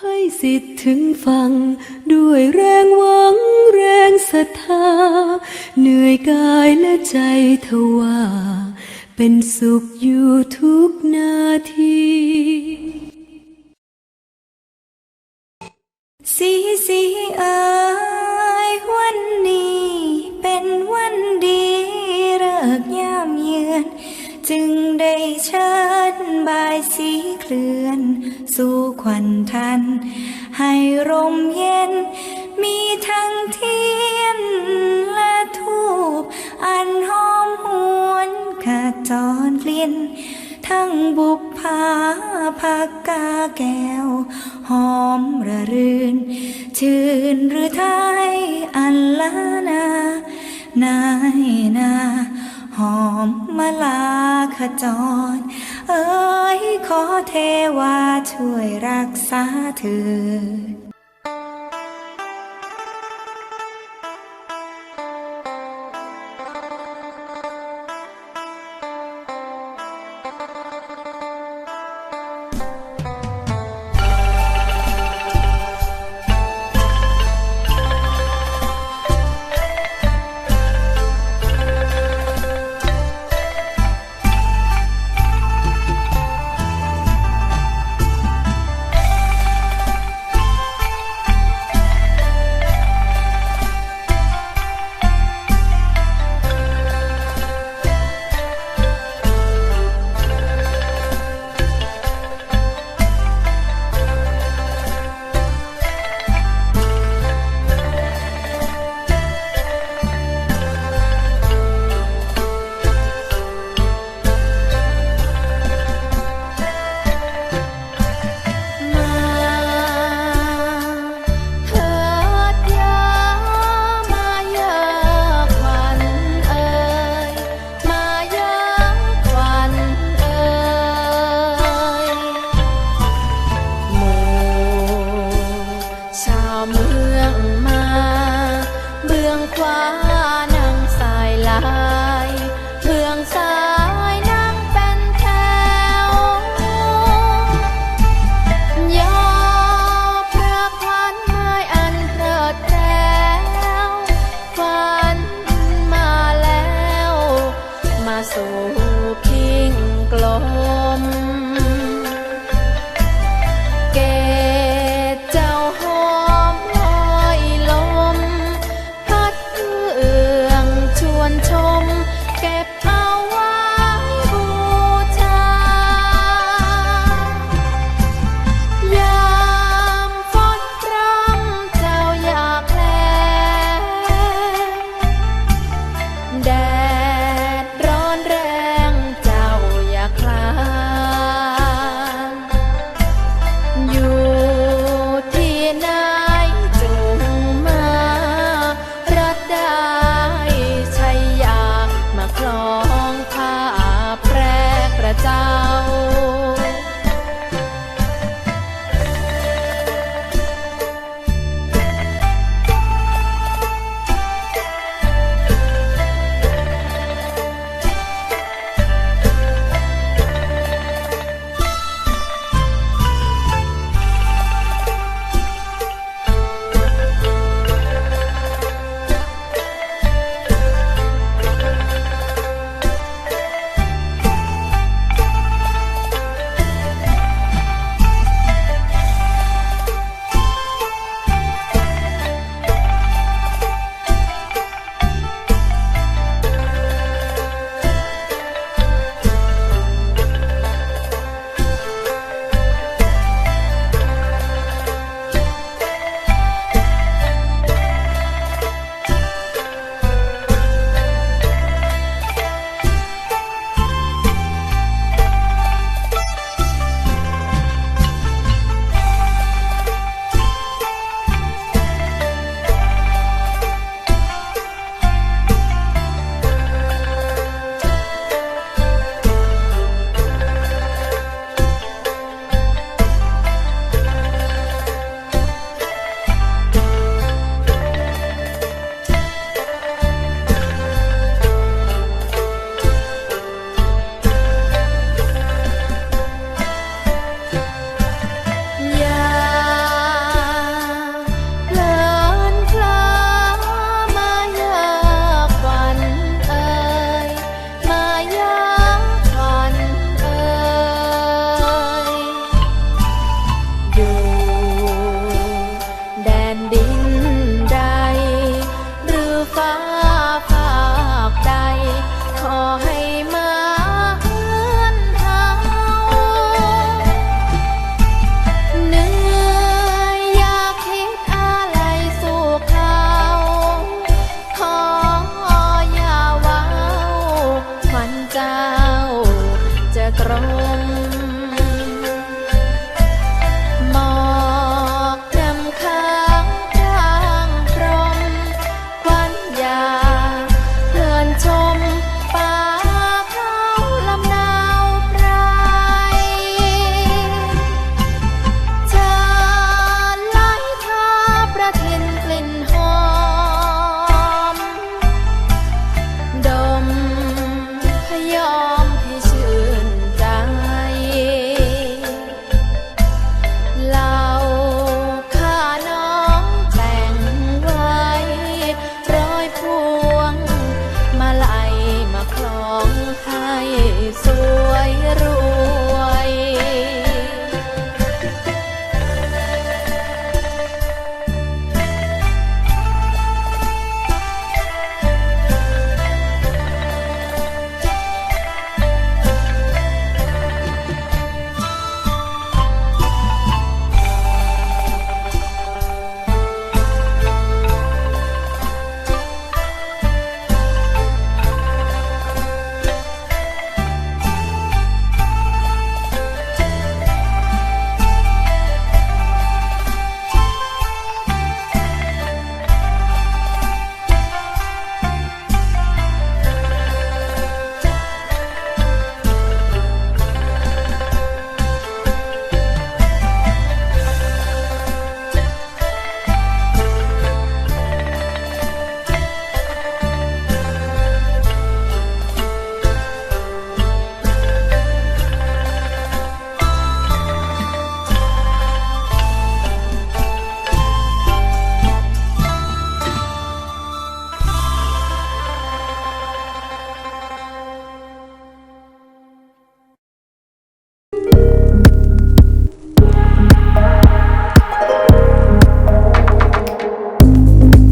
ให้สิทธิ์ถึงฟัง ด้วยแรงหวังแรงศรัทธา เหนื่อยกายและใจทว่าเป็นสุขอยู่ทุกนาที สีสีเอ๋ยวันนี้ เป็นวันดีเลิกยามเยือน จึงได้เชิญบายสี เคลื่อน สู่ขวัญทัน ให้ร่มเย็น มีทั้งเทียนและทูบอันหอมหวนขจรกลิ่นทั้งบุพภาพักกาแก้ว หอมระรื่น ชื่นหรือไทยอันละนานายนา หอมมาลาขจร เอ๋ยขอเทวาช่วยรักษาเธอ